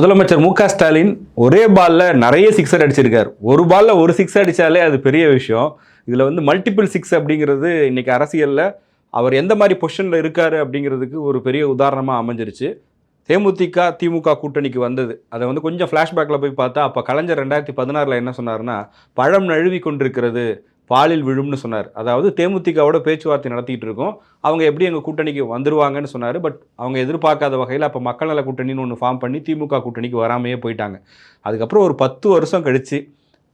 முதலமைச்சர் மு க ஸ்டாலின் ஒரே பாலில் நிறைய சிக்ஸர் அடிச்சிருக்கார். ஒரு பாலில் ஒரு சிக்ஸ் அடித்தாலே அது பெரிய விஷயம். இதில் வந்து மல்டிபிள் சிக்ஸ் அப்படிங்கிறது இன்றைக்கி அரசியலில் அவர் எந்த மாதிரி பொஷனில் இருக்கார் அப்படிங்கிறதுக்கு ஒரு பெரிய உதாரணமாக அமைஞ்சிருச்சு. தேமுதிக திமுக கூட்டணிக்கு வந்தது. அதை வந்து கொஞ்சம் ஃப்ளாஷ்பேக்கில் போய் பார்த்தா அப்போ கலைஞர் ரெண்டாயிரத்தி பதினாறில் என்ன சொன்னார்னா பழம் நழுவி கொண்டிருக்கிறது. பாலில் விழும்னு சொன்னார். அதாவது தேமுதிகவோட பேச்சுவார்த்தை நடத்திட்டு இருக்கோம். அவங்க எப்படி எங்கள் கூட்டணிக்கு வந்துருவாங்கன்னு சொன்னார். பட் அவங்க எதிர்பார்க்காத வகையில் அப்போ மக்கள் நல கூட்டணின்னு ஒன்று ஃபார்ம் பண்ணி திமுக கூட்டணிக்கு வராமையே போயிட்டாங்க. அதுக்கப்புறம் ஒரு பத்து வருஷம் கழித்து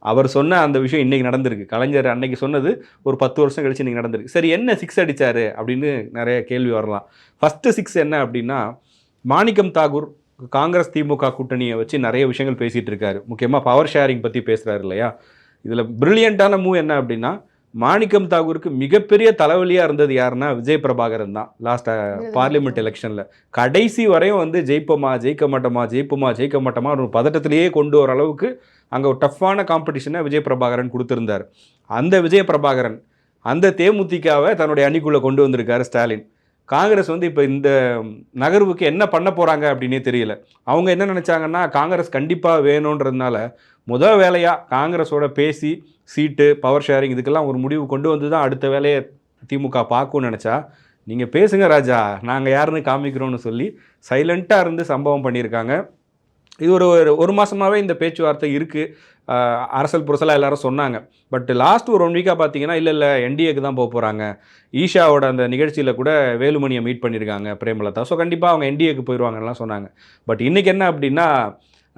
அவர் சொன்ன அந்த விஷயம் இன்றைக்கி நடந்திருக்கு. கலைஞர் அன்னைக்கு சொன்னது ஒரு பத்து வருஷம் கழிச்சு இன்றைக்கி நடந்திருக்கு. சரி என்ன சிக்ஸ் அடித்தார் அப்படின்னு நிறைய கேள்வி வரலாம். ஃபஸ்ட்டு சிக்ஸ் என்ன அப்படின்னா மாணிக்கம் தாகூர் காங்கிரஸ் திமுக கூட்டணியை வச்சு நிறைய விஷயங்கள் பேசிகிட்டு இருக்காரு. முக்கியமாக பவர் ஷேரிங் பற்றி பேசுகிறாரு இல்லையா? இதில் பிரில்லியண்ட்டான மூவ் என்ன அப்படின்னா மாணிக்கம் தாகூருக்கு மிகப்பெரிய தலைவலியாக இருந்தது யாருன்னா விஜய் பிரபாகரன் தான். லாஸ்ட் பார்லிமெண்ட் எலெக்ஷனில் கடைசி வரையும் வந்து ஜெயிப்போமா ஜெயிக்க மாட்டோமா ஜெயிப்போமா ஜெயிக்க மாட்டோமா ஒரு பதட்டத்திலேயே கொண்டு வர அளவுக்கு அங்கே ஒரு டஃப்பான காம்படிஷனை விஜய் பிரபாகரன் கொடுத்துருந்தார். அந்த விஜய் பிரபாகரன் அந்த தேமுதிகவை தன்னுடைய அணிக்குள்ளே கொண்டு வந்திருக்காரு ஸ்டாலின். காங்கிரஸ் வந்து இப்போ இந்த நகர்வுக்கு என்ன பண்ண போகிறாங்க அப்படின்னே தெரியல. அவங்க என்ன நினச்சாங்கன்னா காங்கிரஸ் கண்டிப்பாக வேணுன்றதுனால முதல் வேலையாக காங்கிரஸோட பேசி சீட்டு பவர் ஷேரிங் இதுக்கெல்லாம் ஒரு முடிவு கொண்டு வந்து தான் அடுத்த வேலையை திமுக பார்க்கும்னு நினச்சா நீங்கள் பேசுங்க ராஜா நாங்கள் யாருன்னு காமிக்கிறோன்னு சொல்லி சைலண்ட்டாக இருந்து சம்பவம் பண்ணியிருக்காங்க. இது ஒரு ஒரு ஒரு மாதமாகவே இந்த பேச்சுவார்த்தை இருக்குது அரசல் புரசலாக எல்லாரும் சொன்னாங்க. பட் லாஸ்ட் ஒரு ஒன் வீக்காக பார்த்தீங்கன்னா இல்லை இல்லை என்டிஏக்கு தான் போக போகிறாங்க ஈஷாவோட அந்த நிகழ்ச்சியில் கூட வேலுமணியை மீட் பண்ணியிருக்காங்க பிரேமலதா. ஸோ கண்டிப்பாக அவங்க என்டிஏக்கு போயிடுவாங்கலாம் சொன்னாங்க. பட் இன்றைக்கி என்ன அப்படின்னா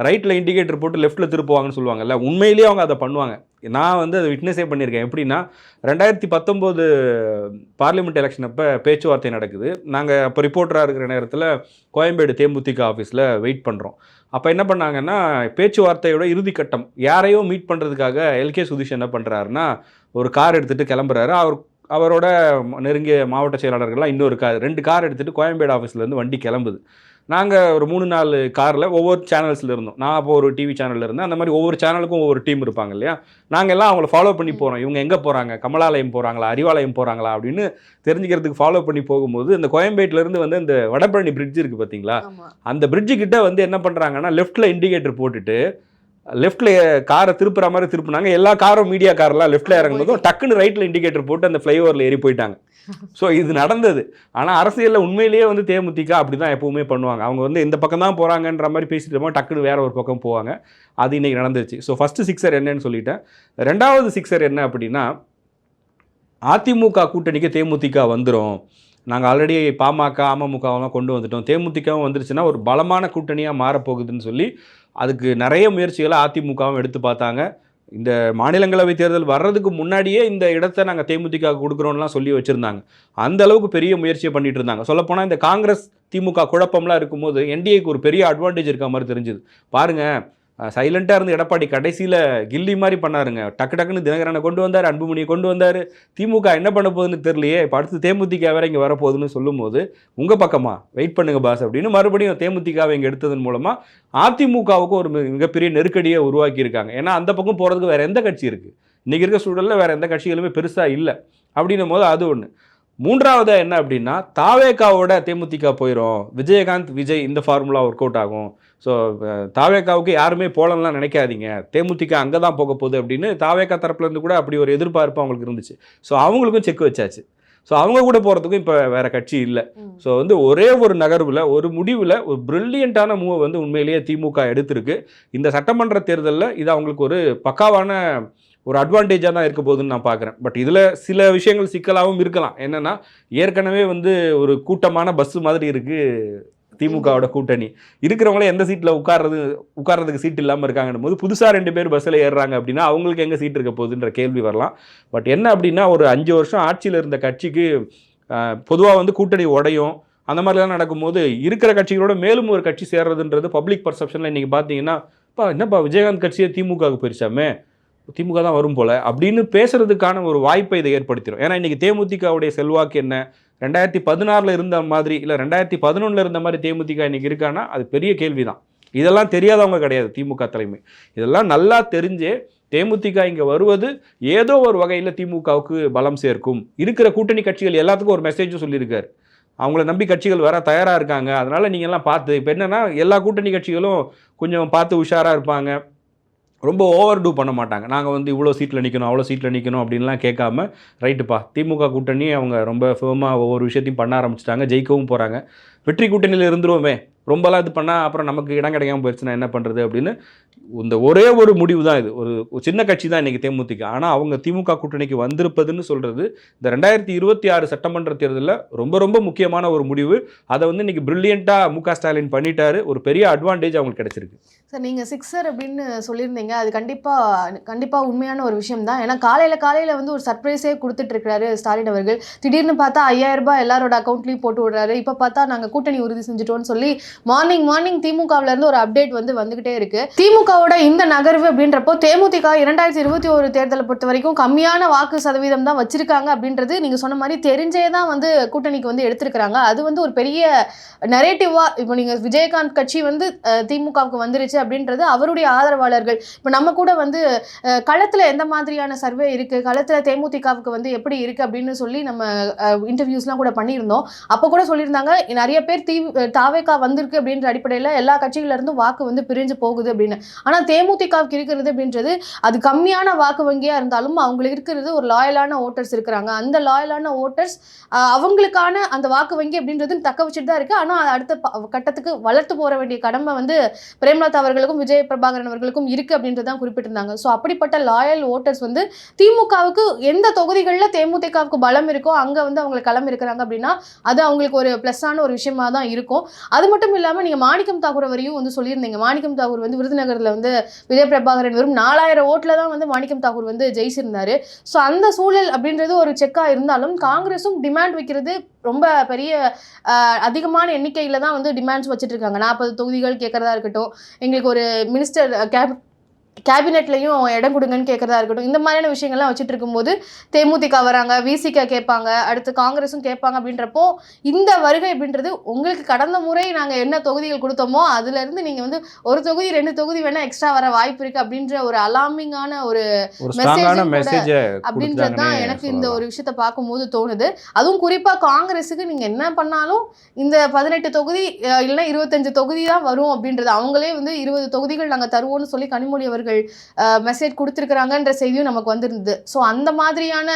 ரைட்டில் இண்டிகேட்டர் போட்டு லெஃப்ட்டில் திருப்புவாங்கன்னு சொல்லுவாங்கல்ல உண்மையிலேயே அவங்க அதை பண்ணுவாங்க. நான் வந்து அதை விட்னஸே பண்ணியிருக்கேன். எப்படின்னா ரெண்டாயிரத்தி பத்தொம்போது பார்லிமெண்ட் எலெக்ஷன் அப்போ பேச்சுவார்த்தை நடக்குது. நாங்கள் அப்போ ரிப்போர்ட்டராக இருக்கிற நேரத்தில் கோயம்பேடு தேமுதிக ஆஃபீஸில் வெயிட் பண்ணுறோம் அப்போ என்ன பண்ணாங்கன்னா பேச்சுவார்த்தையோட இறுதிக்கட்டம் யாரையோ மீட் பண்ணுறதுக்காக எல்கே சுதீஷ் என்ன பண்ணுறாருன்னா ஒரு கார் எடுத்துகிட்டு கிளம்புறாரு. அவர் அவரோட நெருங்கிய மாவட்ட செயலாளர்கள்லாம் இன்னொரு கார் ரெண்டு கார் எடுத்துகிட்டு கோயம்பேடு ஆஃபீஸ்லேருந்து வண்டி கிளம்புது. நாங்கள் ஒரு மூணு நாலு காரில் ஒவ்வொரு சேனல்ஸில் இருந்தோம். நான் அப்போ ஒரு டிவி சேனலில் இருந்தேன். அந்த மாதிரி ஒவ்வொரு சேனலுக்கும் ஒவ்வொரு டீம் இருப்பாங்க இல்லையா? நாங்கள் எல்லாம் அவங்கள ஃபாலோ பண்ணி போகிறோம் இவங்க எங்கே போகிறாங்க கமலாலயம் போகிறாங்களா அறிவாலயம் போகிறாங்களா அப்படின்னு தெரிஞ்சுக்கிறதுக்கு ஃபாலோ பண்ணி போகும்போது இந்த கோயம்பேட்டிலேருந்து வந்து இந்த வடபழனி பிரிட்ஜ் இருக்குது பார்த்தீங்களா அந்த பிரிட்ஜு கிட்ட வந்து என்ன பண்ணுறாங்கன்னா லெஃப்ட்டில் இண்டிகேட்டர் போட்டுட்டு லெஃப்ட்டில் காரை திருப்புற மாதிரி திருப்புனாங்க. எல்லா காரும் மீடியா கார்லாம் லெஃப்ட்டில் இறங்கும்போதும் டக்குன்னு ரைட்டில் இண்டிகேட்டர் போட்டு அந்த ஃப்ளைஓவரில் ஏறி போயிட்டாங்க. ஸோ இது நடந்தது. ஆனால் அரசியலில் உண்மையிலேயே வந்து தேமுதிக அப்படி தான் எப்பவுமே பண்ணுவாங்க. அவங்க வந்து இந்த பக்கம் தான் போகிறாங்கன்ற மாதிரி பேசிட்டு இருப்போம் டக்குன்னு வேற ஒரு பக்கம் போவாங்க. அது இன்னைக்கு நடந்துருச்சு. ஸோ ஃபஸ்ட்டு சிக்ஸர் என்னன்னு சொல்லிட்டேன். ரெண்டாவது சிக்ஸர் என்ன அப்படின்னா அதிமுக கூட்டணிக்கு தேமுதிக வந்துடும் நாங்கள் ஆல்ரெடி பாமக அமமுகவெல்லாம் கொண்டு வந்துட்டோம். தேமுதிகவும் வந்துருச்சுன்னா ஒரு பலமான கூட்டணியாக மாறப்போகுதுன்னு சொல்லி அதுக்கு நிறைய முயற்சிகளை அதிமுகவும் எடுத்து பார்த்தாங்க. இந்த மாநிலங்களவை தேர்தல் வர்றதுக்கு முன்னாடியே இந்த இடத்த நாங்கள் தேமுதிக கொடுக்குறோம்லாம் சொல்லி வச்சுருந்தாங்க. அந்த அளவுக்கு பெரிய முயற்சியை பண்ணிட்டு இருந்தாங்க. சொல்லப்போனால் இந்த காங்கிரஸ் திமுக குழப்பம்லாம் இருக்கும்போது என்டிஏக்கு ஒரு பெரிய அட்வான்டேஜ் இருக்க மாதிரி தெரிஞ்சுது. பாருங்கள் சைலண்ட்டாக இருந்து எடப்பாடி கடைசியில் கில்லி மாதிரி பண்ணாருங்க. டக்கு டக்குன்னு தினகரனை கொண்டு வந்தார் அன்புமணியை கொண்டு வந்தார். திமுக என்ன பண்ண போகுதுன்னு தெரியலையே இப்போ அடுத்து தேமுதிக வேற இங்கே வரப்போகுதுன்னு சொல்லும்போது உங்கள் பக்கமாக வெயிட் பண்ணுங்கள் பாஸ் அப்படின்னு மறுபடியும் தேமுதிகாவை இங்கே எடுத்ததன் மூலமாக அதிமுகவுக்கு ஒரு மிக- மிகப்பெரிய நெருக்கடியை உருவாக்கியிருக்காங்க. ஏன்னா அந்த பக்கம் போகிறதுக்கு வேறு எந்த கட்சி இருக்குது இன்றைக்கி இருக்க சூழலில் வேறு எந்த கட்சிகளுமே பெருசாக இல்லை. அப்படின்னும் போது அது ஒன்று மூன்றாவது என்ன அப்படின்னா தாவேக்காவோட தேமுதிக போயிடும் விஜயகாந்த் விஜய் இந்த ஃபார்முலா ஒர்க் அவுட் ஆகும். ஸோ தாவேக்காவுக்கு யாருமே போலன்லாம் நினைக்காதீங்க. தேமுதிக அங்கே தான் போக போகுது அப்படின்னு தாவேக்கா தரப்புலேருந்து கூட அப்படி ஒரு எதிர்பார்ப்பு அவங்களுக்கு இருந்துச்சு. ஸோ அவங்களுக்கும் செக் வச்சாச்சு. ஸோ அவங்க கூட போகிறதுக்கும் இப்போ வேற கட்சி இல்லை. ஸோ வந்து ஒரே ஒரு நகர்வில் ஒரு முடிவில் ஒரு பிரில்லியண்ட்டான மூவை வந்து உண்மையிலேயே திமுக எடுத்திருக்கு. இந்த சட்டமன்ற தேர்தலில் இது அவங்களுக்கு ஒரு பக்காவான ஒரு அட்வான்டேஜாக தான் இருக்க போகுதுன்னு நான் பார்க்குறேன் பட் இதில் சில விஷயங்கள் சிக்கலாகவும் இருக்கலாம். என்னென்னா ஏற்கனவே வந்து ஒரு கூட்டமான பஸ்ஸு மாதிரி இருக்குது திமுகவோட கூட்டணி. இருக்கிறவங்களே எந்த சீட்டில் உட்கார்றது உட்கார்றதுக்கு சீட் இல்லாமல் இருக்காங்கன்னும் போது புதுசாக ரெண்டு பேர் பஸ்ஸில் ஏறுறாங்க அப்படின்னா அவங்களுக்கு எங்கே சீட் இருக்க போகுதுன்ற கேள்வி வரலாம். பட் என்ன அப்படின்னா ஒரு அஞ்சு வருஷம் ஆட்சியில் இருந்த கட்சிக்கு பொதுவாக வந்து கூட்டணி உடையும். அந்த மாதிரிலாம் நடக்கும்போது இருக்கிற கட்சிகளோட மேலும் ஒரு கட்சி சேர்றதுன்றது பப்ளிக் பர்செப்ஷனில் இன்றைக்கி பார்த்தீங்கன்னா இப்போ என்னப்பா விஜயகாந்த் கட்சியை திமுகவுக்கு போயிருச்சாமே? திமுக தான் வரும் போல அப்படின்னு பேசுறதுக்கான ஒரு வாய்ப்பை இதை ஏற்படுத்திடும் ஏன்னா இன்னைக்கு தேமுதிகவுடைய செல்வாக்கு என்ன? ரெண்டாயிரத்தி பதினாறில் இருந்த மாதிரி இல்லை ரெண்டாயிரத்தி பதினொன்றில் இருந்த மாதிரி தேமுதிக இன்னைக்கு இருக்கான்னா அது பெரிய கேள்வி தான் இதெல்லாம் தெரியாதவங்க கிடையாது திமுக தலைமை. இதெல்லாம் நல்லா தெரிஞ்சே தேமுதிக இங்கே வருவது ஏதோ ஒரு வகையில் திமுகவுக்கு பலம் சேர்க்கும். இருக்கிற கூட்டணி கட்சிகள் எல்லாத்துக்கும் ஒரு மெசேஜும் சொல்லியிருக்காரு. அவங்கள நம்பி கட்சிகள் வர தயாராக இருக்காங்க. அதனால் நீங்கள்லாம் பார்த்து இப்போ என்னென்னா எல்லா கூட்டணி கட்சிகளும் கொஞ்சம் பார்த்து உஷாராக இருப்பாங்க. ரொம்ப ஓவர் டூ பண்ண மாட்டாங்க. நாங்கள் வந்து இவ்வளோ சீட்டில் நிற்கணும் அவ்வளோ சீட்டில் நிற்கணும் அப்படின்லாம் கேட்காம ரைட்டுப்பா திமுக கூட்டணி அவங்க ரொம்ப ஃபேமாக ஒவ்வொரு விஷயத்தையும் பண்ண ஆரம்பிச்சிட்டாங்க ஜெயிக்கவும் போகிறாங்க வெற்றி கூட்டணியில் இருந்துருவோமே. ரொம்பலாம் இது பண்ணால் அப்புறம் நமக்கு இடம் கிடைக்காம போயிடுச்சுன்னா என்ன பண்ணுறது அப்படின்னு இந்த ஒரே ஒரு முடிவு தான் இது. ஒரு சின்ன கட்சி தான் இன்றைக்கி தேமுதிக. ஆனால் அவங்க திமுக கூட்டணிக்கு வந்திருப்பதுன்னு சொல்கிறது இந்த ரெண்டாயிரத்தி இருபத்தி ஆறு சட்டமன்ற தேர்தலில் ரொம்ப ரொம்ப முக்கியமான ஒரு முடிவு. அதை வந்து இன்றைக்கி ப்ரில்லியண்ட்டாக மு க ஸ்டாலின் பண்ணிட்டாரு. ஒரு பெரிய அட்வான்டேஜ் அவங்களுக்கு கிடச்சிருக்கு. சார் நீங்கள் சிக்ஸர் அப்படின்னு சொல்லியிருந்தீங்க. அது கண்டிப்பாக கண்டிப்பாக உண்மையான ஒரு விஷயம் தான். ஏன்னா காலையில் காலையில் வந்து ஒரு சர்ப்ரைஸே கொடுத்துட்ருக்கிறாரு ஸ்டாலின் அவர்கள். திடீர்னு பார்த்தா ஐயாயிரம் ரூபாய் எல்லாரோட அக்கௌண்ட்லேயும் போட்டு விடுறாரு. இப்போ பார்த்தா நாங்கள் கூட்டணி உறுதி செஞ்சுட்டோம்னு சொல்லி மார்னிங் மார்னிங் திமுகவிலேருந்து ஒரு அப்டேட் வந்து வந்துகிட்டே திமுக திமுகவோட இந்த நகர்வு அப்படின்றப்போ தேமுதிக இரண்டாயிரத்தி இருபத்தி ஒரு தேர்தலை பொறுத்த வரைக்கும் கம்மியான வாக்கு சதவீதம் தான் வச்சிருக்காங்க அப்படின்றது நீங்கள் சொன்ன மாதிரி தெரிஞ்சே தான் வந்து கூட்டணிக்கு வந்து எடுத்திருக்கிறாங்க. அது வந்து ஒரு பெரிய நரேட்டிவா இப்போ நீங்கள் விஜயகாந்த் கட்சி வந்து திமுகவுக்கு வந்துருச்சு அப்படின்றது அவருடைய ஆதரவாளர்கள். இப்போ நம்ம கூட வந்து களத்தில் களத்துல எந்த மாதிரியான சர்வே இருக்கு? களத்துல தேமுதிகவுக்கு வந்து எப்படி இருக்கு அப்படின்னு சொல்லி நம்ம இன்டர்வியூஸ்லாம் கூட பண்ணியிருந்தோம். அப்போ கூட சொல்லியிருந்தாங்க நிறைய பேர் தீ தாவேக்கா வந்திருக்கு அப்படின்ற அடிப்படையில் எல்லா கட்சிகள்லேருந்தும் வாக்கு வந்து பிரிஞ்சு போகுது அப்படின்னு. ஆனால் தேமுதிகவுக்கு இருக்கிறது அப்படின்றது அது கம்மியான வாக்கு வங்கியாக இருந்தாலும் அவங்களுக்கு இருக்கிறது ஒரு லாயலான ஓட்டர்ஸ் இருக்கிறாங்க. அந்த லாயலான ஓட்டர்ஸ் அவங்களுக்கான அந்த வாக்கு வங்கி அப்படின்றது தக்க வச்சுட்டு தான் இருக்குது ஆனால் அடுத்த ப- கட்டத்துக்கு வளர்த்து போற வேண்டிய கடமை வந்து பிரேமலதா அவர்களுக்கும் விஜய பிரபாகரன் அவர்களுக்கும் இருக்குது அப்படின்றது தான் குறிப்பிட்டிருந்தாங்க. ஸோ அப்படிப்பட்ட லாயல் ஓட்டர்ஸ் வந்து திமுகவுக்கு எந்த தொகுதிகளில் தேமுதிகவுக்கு பலம் இருக்கோ அங்கே வந்து அவங்க களம் இருக்கிறாங்க அப்படின்னா அது அவங்களுக்கு ஒரு ப்ளஸ்ஸான ஒரு விஷயமா தான் இருக்கும். அது மட்டும் இல்லாமல் நீங்கள் மாணிக்கம் தாகூர் வரையும் வந்து சொல்லியிருந்தீங்க. மாணிக்கம் தாகூர் வந்து விருதுநகரில் வந்து விஜய் பிரபாகரன் வெறும் நாலாயிரம் ஓட்டில் தான் வந்து மாணிக்கம் தாகூர் வந்து ஜெயிச்சிருந்தாரு. ஸோ அந்த சூழல் அப்படின்றது ஒரு செக்காக இருந்தாலும் காங்கிரஸும் டிமாண்ட் வைக்கிறது ரொம்ப பெரிய அதிகமான எண்ணிக்கையில் தான் வந்து டிமாண்ட்ஸ் வச்சுட்டு இருக்காங்க. நாற்பது தொகுதிகள் கேட்குறதா இருக்கட்டும் எங்களுக்கு ஒரு மினிஸ்டர் கேப் கேபினெட்லையும் இடம் கொடுங்கன்னு கேட்குறதா இருக்கட்டும். இந்த மாதிரியான விஷயங்கள்லாம் வச்சுட்டு இருக்கும்போது தேமுதிக வராங்க விசிக கேட்பாங்க அடுத்து காங்கிரஸும் கேட்பாங்க அப்படின்றப்போ இந்த வருகை அப்படின்றது உங்களுக்கு கடந்த முறை நாங்கள் என்ன தொகுதிகள் கொடுத்தோமோ அதுலேருந்து நீங்கள் வந்து ஒரு தொகுதி ரெண்டு தொகுதி வேணால் எக்ஸ்ட்ரா வர வாய்ப்பு இருக்குது அப்படின்ற ஒரு அலாமிங்கான ஒரு மெசேஜை அப்படின்றது தான் எனக்கு இந்த ஒரு விஷயத்த பார்க்கும்போது தோணுது. அதுவும் குறிப்பாக காங்கிரஸுக்கு நீங்கள் என்ன பண்ணாலும் இந்த பதினெட்டு தொகுதி இல்லைன்னா இருபத்தஞ்சு தொகுதி தான் வரும் அப்படின்றது. அவங்களே வந்து இருபது தொகுதிகள் நாங்கள் தருவோம்னு சொல்லி கனிமொழி அவர்கள் மெசேஜ் கொடுத்துருக்குறாங்கன்ற செய்தியும் நமக்கு வந்திருந்தது. ஸோ அந்த மாதிரியான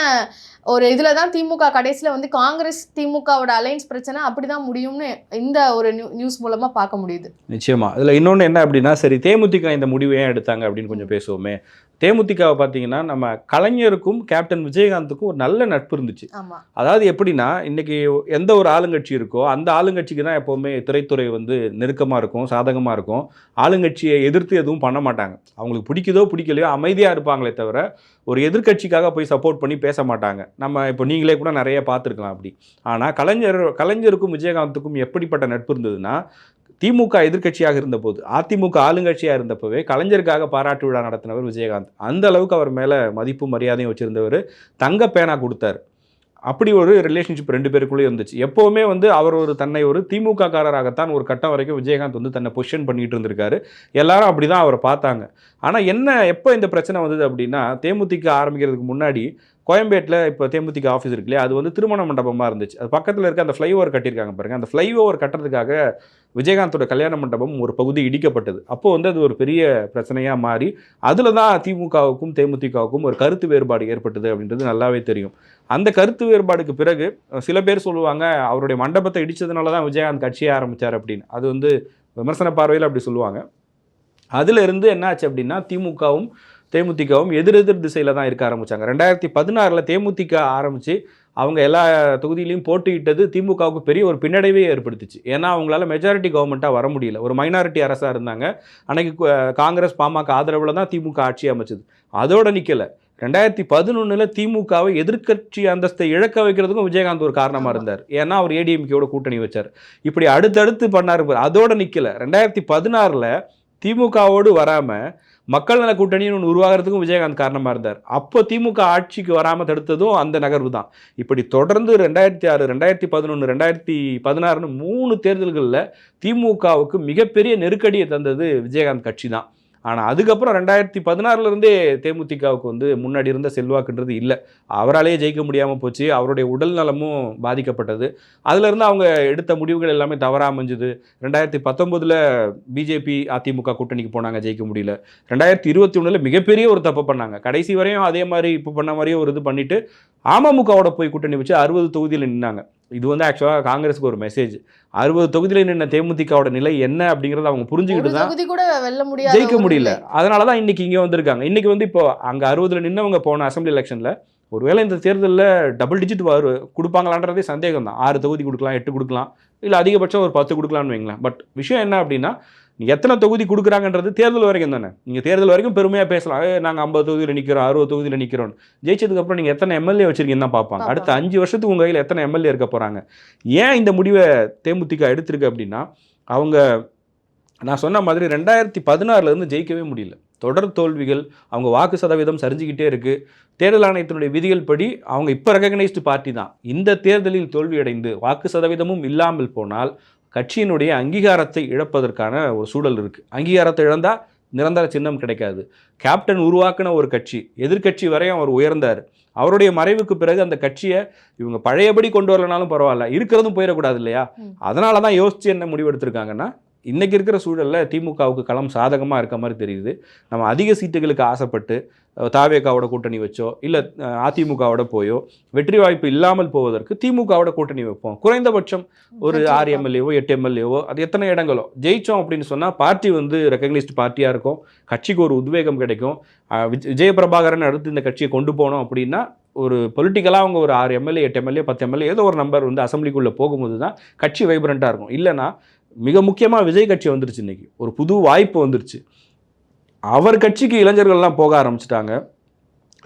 ஒரு இதில் தான் திமுக கடைசியில் வந்து காங்கிரஸ் திமுகவோட அலைன்ஸ் பிரச்சனை அப்படி தான் முடியும்னு இந்த ஒரு நியூஸ் மூலமாக பார்க்க முடியுது. நிச்சயமாக இதில் இன்னொன்று என்ன அப்படின்னா சரி தேமுதிக இந்த முடிவு ஏன் எடுத்தாங்க அப்படின்னு கொஞ்சம் பேசுவோமே. தேமுதிகவை பார்த்தீங்கன்னா நம்ம கலைஞருக்கும் கேப்டன் விஜயகாந்துக்கும் ஒரு நல்ல நட்பு இருந்துச்சு. அதாவது எப்படின்னா இன்னைக்கு எந்த ஒரு ஆளுங்கட்சி இருக்கோ அந்த ஆளுங்கட்சிக்கு தான் எப்போவுமே திரைத்துறை வந்து நெருக்கமாக இருக்கும் சாதகமாக இருக்கும். ஆளுங்கட்சியை எதிர்த்து எதுவும் பண்ண மாட்டாங்க. அவங்களுக்கு பிடிக்குதோ பிடிக்கலையோ அமைதியாக இருப்பாங்களே தவிர ஒரு எதிர்க்கட்சிக்காக போய் சப்போர்ட் பண்ணி பேச மாட்டாங்க. நம்ம இப்போ நீங்களே கூட நிறைய பார்த்துருக்கலாம் அப்படி. ஆனால் கலைஞர் கலைஞருக்கும் விஜயகாந்துக்கும் எப்படிப்பட்ட நட்பு இருந்ததுன்னா திமுக எதிர்க்கட்சியாக இருந்தபோது அதிமுக ஆளுங்கட்சியாக இருந்தப்பவே கலைஞருக்காக பாராட்டு விழா நடத்தினவர் விஜயகாந்த். அந்த அளவுக்கு அவர் மேலே மதிப்பு மரியாதையும் வச்சுருந்தவர். தங்க பேனா கொடுத்தார். அப்படி ஒரு ரிலேஷன்ஷிப் ரெண்டு பேருக்குள்ளேயே இருந்துச்சு. எப்போவுமே வந்து அவர் ஒரு தன்னை ஒரு திமுககாரராகத்தான் ஒரு கட்டம் வரைக்கும் விஜயகாந்த் வந்து தன்னை பொசிஷன் பண்ணிகிட்டு இருந்திருக்காரு. எல்லாரும் அப்படி தான் அவரை பார்த்தாங்க. ஆனால் என்ன எப்போ இந்த பிரச்சனை வந்தது அப்படின்னா தேமுதிக ஆரம்பிக்கிறதுக்கு முன்னாடி கோயம்பேட்டில் இப்போ தேமுதிக ஆஃபீஸ் இருக்கு இல்லையா? அது வந்து திருமண மண்டபமாக இருந்துச்சு. அது பக்கத்தில் இருக்க அந்த ஃப்ளைஓவர் கட்டியிருக்காங்க பாருங்கள் அந்த ஃப்ளைஓவர் கட்டுறதுக்காக விஜயகாந்தோட கல்யாண மண்டபம் ஒரு பகுதி இடிக்கப்பட்டது. அப்போது வந்து அது ஒரு பெரிய பிரச்சனையாக மாறி அதில் தான் திமுகவுக்கும் தேமுதிகவுக்கும் ஒரு கருத்து வேறுபாடு ஏற்பட்டது அப்படின்றது நல்லாவே தெரியும். அந்த கருத்து வேறுபாடுக்கு பிறகு சில பேர் சொல்லுவாங்க அவருடைய மண்டபத்தை இடித்ததுனால தான் விஜயகாந்த் கட்சியை ஆரம்பித்தார் அப்படின்னு. அது வந்து விமர்சன பார்வையில் அப்படி சொல்லுவாங்க. அதிலிருந்து என்னாச்சு அப்படின்னா திமுகவும் தேமுதிகவும் எதிரெதிர் திசையில் தான் இருக்க ஆரம்பிச்சாங்க. ரெண்டாயிரத்தி பதினாறில் தேமுதிக ஆரம்பித்து அவங்க எல்லா தொகுதியிலையும் போட்டியிட்டது திமுகவுக்கு பெரிய ஒரு பின்னடைவே ஏற்படுத்துச்சு. ஏன்னா அவங்களால மெஜாரிட்டி கவர்மெண்ட்டாக வர முடியல. ஒரு மைனாரிட்டி அரசாக இருந்தாங்க. அன்னைக்கு காங்கிரஸ் பாமக ஆதரவில் தான் திமுக ஆட்சி அமைச்சது. அதோட நிற்கலை ரெண்டாயிரத்தி பதினொன்றில் திமுகவை எதிர்க்கட்சி அந்தஸ்தை இழக்க வைக்கிறதுக்கும் விஜயகாந்த் ஒரு காரணமாக. இருந்தார். ஏன்னா அவர் ஏடிஎம்கேயோட கூட்டணி வச்சார். இப்படி அடுத்தடுத்து பண்ணார். அதோட நிற்கல ரெண்டாயிரத்தி பதினாறில் திமுகவோடு வராமல் மக்கள் நல கூட்டணின்னு ஒன்று உருவாகிறதுக்கும் விஜயகாந்த் காரணமாக இருந்தார். அப்போ திமுக ஆட்சிக்கு வராமல் தடுத்ததும் அந்த நகர்வு தான். இப்படி தொடர்ந்து ரெண்டாயிரத்தி ஆறு ரெண்டாயிரத்தி பதினொன்று ரெண்டாயிரத்தி பதினாறுன்னு மூணு தேர்தல்களில் திமுகவுக்கு மிகப்பெரிய நெருக்கடியை தந்தது விஜயகாந்த் கட்சி தான். ஆனால் அதுக்கப்புறம் ரெண்டாயிரத்தி பதினாறுலேருந்தே தேமுதிகவுக்கு வந்து முன்னாடி இருந்த செல்வாக்குன்றது இல்லை. அவராலேயே ஜெயிக்க முடியாமல் போச்சு. அவருடைய உடல் நலமும் பாதிக்கப்பட்டது. அதிலிருந்து அவங்க எடுத்த முடிவுகள் எல்லாமே தவறாக அமைஞ்சுது. ரெண்டாயிரத்தி பத்தொம்போதில் பிஜேபி அதிமுக கூட்டணிக்கு போனாங்க ஜெயிக்க முடியல. ரெண்டாயிரத்தி இருபத்தி ஒன்றில் மிகப்பெரிய ஒரு தப்பு பண்ணாங்க. கடைசி வரையும் அதே மாதிரி இப்போ பண்ண மாதிரியே ஒரு இது பண்ணிவிட்டு அமமுகவோட போய் கூட்டணி வச்சு அறுபது தொகுதியில் நின்னாங்க. இது வந்து ஆக்சுவலாக காங்கிரஸுக்கு ஒரு மெசேஜ் அறுபது தொகுதியில் நின்ன தேமுதிகவோட நிலை என்ன அப்படிங்கிறத அவங்க புரிஞ்சுக்கிட்டு தான் கூட வெல்ல முடியாது ஜெயிக்க முடியல. அதனால தான் இன்னைக்கு இங்கே வந்திருக்காங்க. இன்னைக்கு வந்து இப்போ அங்கே அறுபதுல நின்னவங்க போன அசம்பிளி எலெக்ஷனில் ஒருவேளை இந்த தேர்தலில் டபுள் டிஜிட் வரு கொடுப்பாங்களான்றதே சந்தேகம் தான் ஆறு தொகுதி கொடுக்கலாம் எட்டு கொடுக்கலாம் இல்லை அதிகபட்சம் ஒரு பத்து கொடுக்கலாம்னு வைங்களேன். பட் விஷயம் என்ன அப்படின்னா எத்தனை தொகுதி கொடுக்குறாங்கன்றது தேர்தல் வரைக்கும் தானே. நீங்கள் தேர்தல் வரைக்கும் பெருமையாக பேசலாம். நாங்கள் ஐம்பது தொகுதியில் நிற்கிறோம் அறுபது தொகுதியில் நிற்கிறோம் ஜெயிச்சதுக்கப்புறம் நீங்கள் எத்தனை எம்எல்ஏ வச்சிருக்கீங்கன்னு தான் பார்ப்பாங்க. அடுத்த அஞ்சு வருஷத்துக்கு உங்கள் கையில் எத்தனை எம்எல்ஏ இருக்க போகிறாங்க ஏன் இந்த முடிவை தேமுதிக எடுத்திருக்கு அப்படின்னா அவங்க நான் சொன்ன மாதிரி ரெண்டாயிரத்தி பதினாறுலேருந்து ஜெயிக்கவே முடியல. தொடர் தோல்விகள் அவங்க வாக்கு சதவீதம் சரிஞ்சுக்கிட்டே இருக்குது தேர்தல் ஆணையத்தினுடைய விதிகள் படி அவங்க இப்போ ரெகக்னைஸ்டு பார்ட்டி தான். இந்த தேர்தலில் தோல்வியடைந்து வாக்கு சதவீதமும் இல்லாமல் போனால் கட்சியினுடைய அங்கீகாரத்தை இழப்பதற்கான ஒரு சூழல் இருக்குது அங்கீகாரத்தை இழந்தால் நிரந்தர சின்னம் கிடைக்காது. கேப்டன் உருவாக்கின ஒரு கட்சி எதிர்க்கட்சி வரையும் அவர் உயர்ந்தார். அவருடைய மறைவுக்கு பிறகு அந்த கட்சியை இவங்க பழையபடி கொண்டு வரலனாலும் பரவாயில்ல இருக்கிறதும் போயிடக்கூடாது இல்லையா. அதனால தான் யோசிச்சு என்ன முடிவெடுத்திருக்காங்கன்னா இன்னைக்கு இருக்கிற சூழலில் திமுகவுக்கு களம் சாதகமாக இருக்க மாதிரி தெரியுது. நம்ம அதிக சீட்டுகளுக்கு ஆசைப்பட்டு அஹ், தாவேகாவோட கூட்டணி வச்சோ இல்லை அதிமுகவோட போயோ வெற்றி வாய்ப்பு இல்லாமல் போவதற்கு திமுகவோட கூட்டணி வைப்போம். குறைந்தபட்சம் ஒரு ஆறு. எம்எல்ஏவோ எட்டு எம்எல்ஏவோ அது எத்தனை இடங்களோ. ஜெயிச்சோம் அப்படின்னு சொன்னால் பார்ட்டி வந்து ரெக்கக்னைஸ்டு பார்ட்டியாக இருக்கும். கட்சிக்கு ஒரு உத்வேகம் கிடைக்கும். விஜயபிரபாகரன் அடுத்து இந்த கட்சியை கொண்டு போனோம் அப்படின்னா ஒரு பொலிட்டிக்கலாக அவங்க ஒரு ஆறு எம்எல்ஏ எட்டு எம்எல்ஏ பத்து எம்எல்ஏ ஏதோ ஒரு நம்பர் வந்து அசம்பிளிக்குள்ளே போகும்போது தான் கட்சி வைப்ரண்ட்டாக இருக்கும். இல்லைன்னா மிக முக்கியமாக விஜய் கட்சி வந்துருச்சு இன்னைக்கு. ஒரு புது வாய்ப்பு வந்துருச்சு. அவர் கட்சிக்கு இளைஞர்கள்லாம் போக ஆரம்பிச்சிட்டாங்க.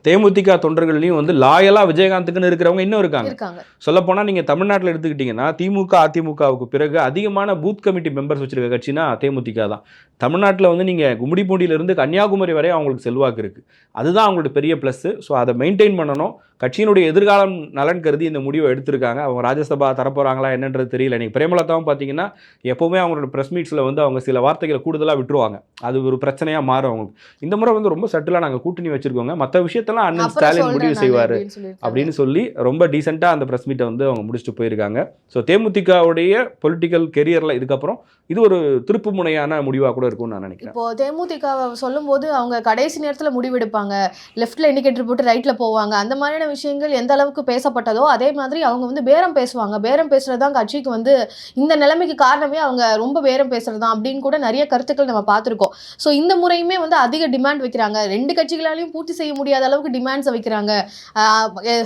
தேமுதிக தொண்டர்கள்லையும் வந்து லாயலாக விஜயகாந்துக்குன்னு இருக்கிறவங்க இன்னும் இருக்காங்க. இருக்காங்க. சொல்லப்போனால் நீங்கள் தமிழ்நாட்டில் எடுத்துக்கிட்டிங்கன்னா திமுக அதிமுகவுக்கு பிறகு அதிகமான பூத் கமிட்டி மெம்பர்ஸ் வச்சிருக்க கட்சினா தேமுதிக தான். தமிழ்நாட்டில் வந்து நீங்கள் கும்மிடிப்பூண்டியிலிருந்து கன்னியாகுமரி வரை அவங்களுக்கு செல்வாக்கு இருக்குது அதுதான் அவங்களோட பெரிய ப்ளஸ்ஸு ஸோ அதை மெயின்டைன் பண்ணணும். கட்சியினுடைய எதிர்காலம் நலன் கருதி இந்த முடிவை எடுத்திருக்காங்க. அவங்க ராஜ்யசபா தரப்போகிறாங்களா என்னன்றது தெரியல. நீங்கள் பிரேமலதாவும் பார்த்தீங்கன்னா எப்போவுமே அவங்களோட ப்ரெஸ் மீட்ஸில் வந்து அவங்க சில வார்த்தைகளை கூடுதலாக விட்டுருவாங்க. அது ஒரு பிரச்சனையாக மாறும் அவங்களுக்கு. இந்த முறை வந்து ரொம்ப சட்டிலாக நாங்கள் கூட்டணி வச்சுருக்கோங்க. மற்ற விஷயத்தெல்லாம் அண்ணன் ஸ்டாலின் முடிவு செய்வார் அப்படின்னு சொல்லி ரொம்ப டீசெண்டாக அந்த ப்ரெஸ் மீட்டை வந்து அவங்க முடிச்சுட்டு போயிருக்காங்க. ஸோ தேமுதிகவுடைய பொலிட்டிக்கல் கெரியரில் இதுக்கப்புறம் இது ஒரு திருப்பு முனையான முடிவாக கூட இருக்கும்னு நான் நினைக்கிறேன். இப்போ தேமுதிக சொல்லும்போது அவங்க கடைசி நேரத்துல முடிவெடுப்பாங்க. லெஃப்ட்ல இண்டிகேட்டர் போட்டு ரைட்ல போவாங்க. அந்த மாதிரியான விஷயங்கள் எந்த அளவுக்கு பேசப்பட்டதோ அதே மாதிரி அவங்க வந்து பேரம் பேசுவாங்க. பேரம் பேசுறது தான் கட்சிக்கு வந்து இந்த நிலைமைக்கு காரணமே அவங்க ரொம்ப பேரம் பேசுறது தான் அப்படின்னு கூட நிறைய கருத்துக்கள் நம்ம பார்த்துருக்கோம். ஸோ இந்த முறையுமே வந்து அதிக டிமாண்ட் வைக்கிறாங்க. ரெண்டு கட்சிகளாலையும் பூர்த்தி செய்ய முடியாத அளவுக்கு டிமாண்ட்ஸை வைக்கிறாங்க.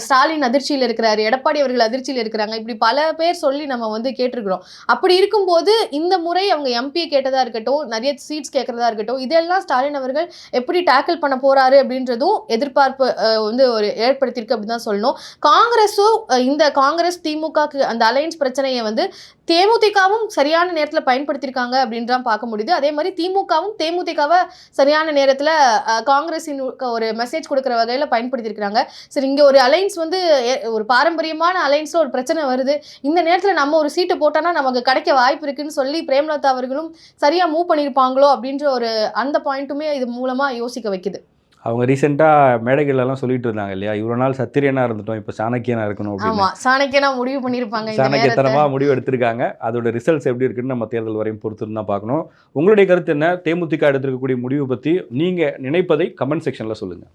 ஸ்டாலின் அதிர்ச்சியில் இருக்கிறாரு எடப்பாடி அவர்கள் அதிர்ச்சியில் இருக்கிறாங்க. இப்படி பல பேர் சொல்லி நம்ம வந்து கேட்டிருக்கிறோம். அப்படி இருக்கும்போது இந்த முறை அவங்க எம்பி கேட்டதா இருக்கட்டும் நிறைய சீட்ஸ் கேட்கறதா இருக்கட்டும் இதெல்லாம் ஸ்டாலின் அவர்கள் எப்படி டேக்கிள் பண்ண போறாரு அப்படின்றதும் எதிர்பார்ப்பு வந்து ஒரு ஏற்படுத்தியிருக்கு அப்படின்னு தான் சொல்லணும். காங்கிரஸும் இந்த காங்கிரஸ் திமுக அந்த அலையன்ஸ் பிரச்சனையை வந்து தேமுதிகவும் சரியான நேரத்தில் பயன்படுத்தியிருக்காங்க அப்படின்றான் பார்க்க முடியுது. அதே மாதிரி திமுகவும் தேமுதிகவை சரியான நேரத்தில் காங்கிரஸின் ஒரு மெசேஜ் கொடுக்குற வகையில் பயன்படுத்தியிருக்கிறாங்க. சரி இங்கே ஒரு அலைன்ஸ் வந்து ஒரு பாரம்பரியமான அலைன்ஸில் ஒரு பிரச்சனை வருது. இந்த நேரத்தில் நம்ம ஒரு சீட்டை போட்டோன்னா நமக்கு கிடைக்க வாய்ப்பு இருக்குன்னு சொல்லி பிரேம்லதா அவர்களும் சரியாக மூவ் பண்ணியிருப்பாங்களோ அப்படின்ற ஒரு அந்த பாயிண்ட்டுமே இது மூலமாக யோசிக்க வைக்குது. அவங்க ரீசெண்டாக மேடைகள்லாம் சொல்லிட்டு இருந்தாங்க இல்லையா? இவ்வளோ நாள் சத்திரியனாக இருந்துட்டோம் இப்போ சாணக்கியனாக இருக்கணும் அப்படின்னு. ஆமா சாணக்கியனா முடிவு பண்ணியிருப்பாங்க சாணக்கியத்தனமாக முடிவு எடுத்திருக்காங்க. அதோட ரிசல்ட்ஸ் எப்படி இருக்குன்னு நம்ம தேர்தல் வரையும் பொறுத்து தான் பார்க்கணும். உங்களுடைய கருத்து என்ன? தேமுதிக எடுத்திருக்கக்கூடிய முடிவு பற்றி நீங்கள் நினைப்பதை கமெண்ட் செக்ஷனில் சொல்லுங்கள்